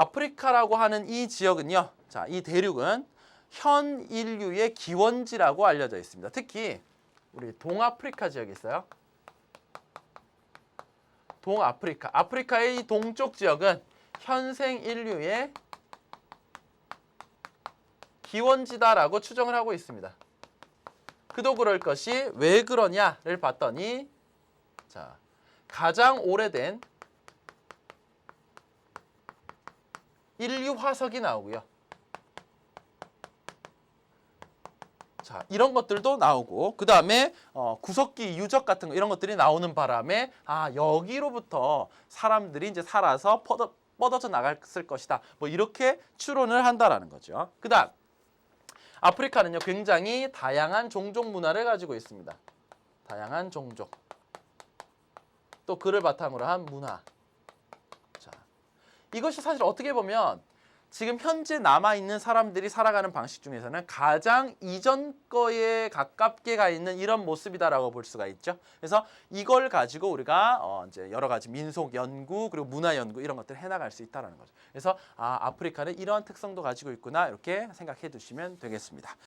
아프리카라고 하는 이 지역은요. 자, 이 대륙은 현 인류의 기원지라고 알려져 있습니다. 특히 우리 동아프리카 지역이 있어요. 동아프리카. 아프리카의 이 동쪽 지역은 현생 인류의 기원지다라고 추정을 하고 있습니다. 그도 그럴 것이 왜 그러냐를 봤더니 자, 가장 오래된 인류 화석이 나오고요. 자, 이런 것들도 나오고 그 다음에 어, 구석기 유적 같은 거 이런 것들이 나오는 바람에 아 여기로부터 사람들이 이제 살아서 뻗어, 뻗어져 나갔을 것이다. 뭐 이렇게 추론을 한다라는 거죠. 그 다음 아프리카는요 굉장히 다양한 종족 문화를 가지고 있습니다. 다양한 종족 또 그를 바탕으로 한 문화. 자, 이것이 사실 어떻게 보면 지금 현재 남아 있는 사람들이 살아가는 방식 중에서는 가장 이전 거에 가깝게 가 있는 이런 모습이다라고 볼 수가 있죠. 그래서 이걸 가지고 우리가 어 이제 여러 가지 민속 연구 그리고 문화 연구 이런 것들을 해나갈 수 있다라는 거죠. 그래서 아 아프리카는 이러한 특성도 가지고 있구나 이렇게 생각해 두시면 되겠습니다.